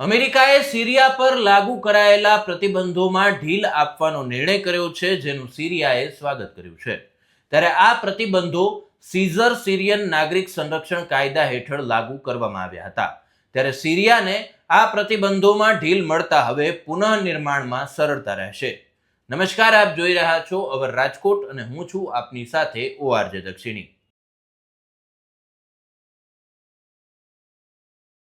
અમેરિકાએ સિરિયા પર લાગુ કરાયેલા પ્રતિબંધોમાં ઢીલ આપવાનો નિર્ણય કર્યો છે, જેનું સિરિયાએ સ્વાગત કર્યું છે. ત્યારે આ પ્રતિબંધો સીઝર સિરિયન નાગરિક સંરક્ષણ કાયદા હેઠળ લાગુ કરવામાં આવ્યા હતા. ત્યારે સિરિયાને આ પ્રતિબંધોમાં ઢીલ મળતા હવે પુનઃનિર્માણમાં સરળતા રહેશે. નમસ્કાર, આપ જોઈ રહ્યા છો અવર રાજકોટ અને હું છું આપની સાથે ઓઆરજે દક્ષિણી.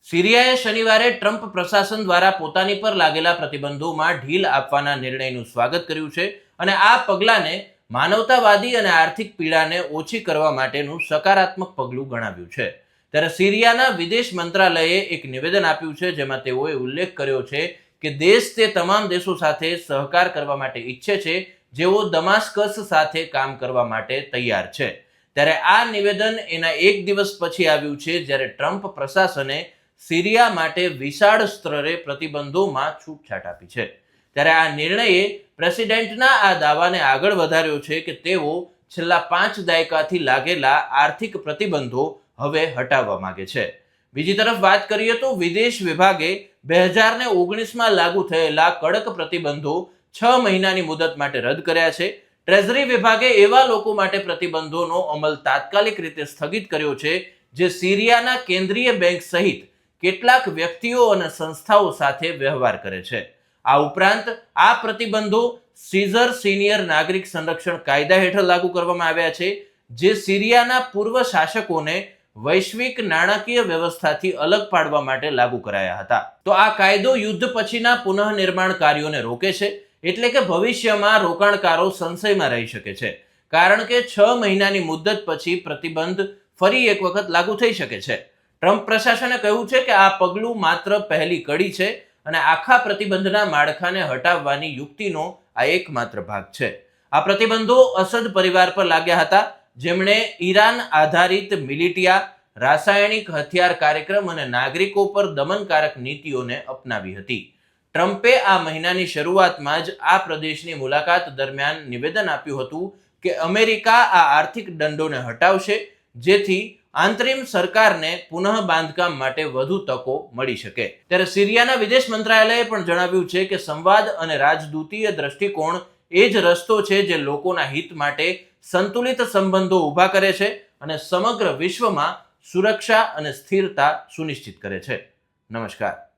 સિરિયાએ શનિવારે ટ્રમ્પ પ્રશાસન દ્વારા પોતાની પર લાગેલા પ્રતિબંધોમાં ઢીલ આપવાના નિર્ણયનું સ્વાગત કર્યું છે અને આ પગલાંને માનવતાવાદી અને આર્થિક પીડાને ઓછી કરવા માટેનું સકારાત્મક પગલું ગણાવ્યું છે. ત્યારે સિરિયાના વિદેશ મંત્રાલયે એક નિવેદન આપ્યું છે જેમાં તેઓએ ઉલ્લેખ કર્યો છે કે દેશ તે તમામ દેશો સાથે સહકાર કરવા માટે ઈચ્છે છે, જેઓ દમાસ્કસ સાથે કામ કરવા માટે તૈયાર છે. ત્યારે આ નિવેદન એના એક દિવસ પછી આવ્યું છે, જ્યારે ટ્રમ્પ પ્રશાસને સિરિયા માટે વિશાળ સ્તરે પ્રતિબંધોમાં છૂટછાટ આપી છે. ત્યારે આ નિર્ણયે પ્રેસિડેન્ટના આ દાવાને આગળ વધાર્યો છે કે તેઓ છેલ્લા પાંચ દાયકાથી લાગેલા આર્થિક પ્રતિબંધો હવે હટાવવા માંગે છે. બીજી તરફ વાત કરીએ તો વિદેશ વિભાગે બે હજાર ને ઓગણીસમાં લાગુ થયેલા કડક પ્રતિબંધો છ મહિનાની મુદત માટે રદ કર્યા છે. ટ્રેઝરી વિભાગે એવા લોકો માટે પ્રતિબંધોનો અમલ તાત્કાલિક રીતે સ્થગિત કર્યો છે જે સિરિયાના કેન્દ્રીય બેંક સહિત કેટલાક વ્યક્તિઓ અને સંસ્થાઓ સાથે વ્યવહાર કરે છે. આ ઉપરાંત આ પ્રતિબંધો સીઝર સિનિયર નાગરિક સંરક્ષણ કાયદા હેઠળ લાગુ કરવામાં આવ્યા છે, જે સિરિયાના પૂર્વ શાસકોને વૈશ્વિક નાણાકીય વ્યવસ્થાથી અલગ પાડવા માટે લાગુ કરાયા હતા. તો આ કાયદો યુદ્ધ પછીના પુનઃનિર્માણ કાર્યોને રોકે છે, એટલે કે ભવિષ્યમાં રોકાણકારો સંશયમાં રહી શકે છે. કારણ કે છ મહિનાની મુદ્દત પછી પ્રતિબંધ ફરી એક વખત લાગુ થઈ શકે છે. ટ્રમ્પ પ્રશાસને કહ્યું છે કે આ પગલું માત્ર પહેલી કડી છે અને આખા પ્રતિબંધના માળખાને હટાવવાની યુક્તિનો આ એકમાત્ર ભાગ છે. આ પ્રતિબંધો અસદ પરિવાર પર લાગ્યા હતા. જેમણે ઈરાન આધારિત મિલિટિયા, રાસાયણિક હથિયાર કાર્યક્રમ અને નાગરિકો પર દમનકારક નીતિઓને અપનાવી હતી. ટ્રમ્પે આ મહિનાની શરૂઆતમાં જ આ પ્રદેશની મુલાકાત દરમિયાન નિવેદન આપ્યું હતું કે અમેરિકા આ આર્થિક દંડોને હટાવશે, જેથી આંતરિમ સરકારને પુનઃ બાંધકામ માટે વધુ તકો મળી શકે. ત્યારે સિરિયાના વિદેશ મંત્રાલયે પણ જણાવ્યું છે કે સંવાદ અને રાજદૂતીય દ્રષ્ટિકોણ એ જ રસ્તો છે જે લોકોના હિત માટે સંતુલિત સંબંધો ઊભા કરે છે અને સમગ્ર વિશ્વમાં સુરક્ષા અને સ્થિરતા સુનિશ્ચિત કરે છે. નમસ્કાર.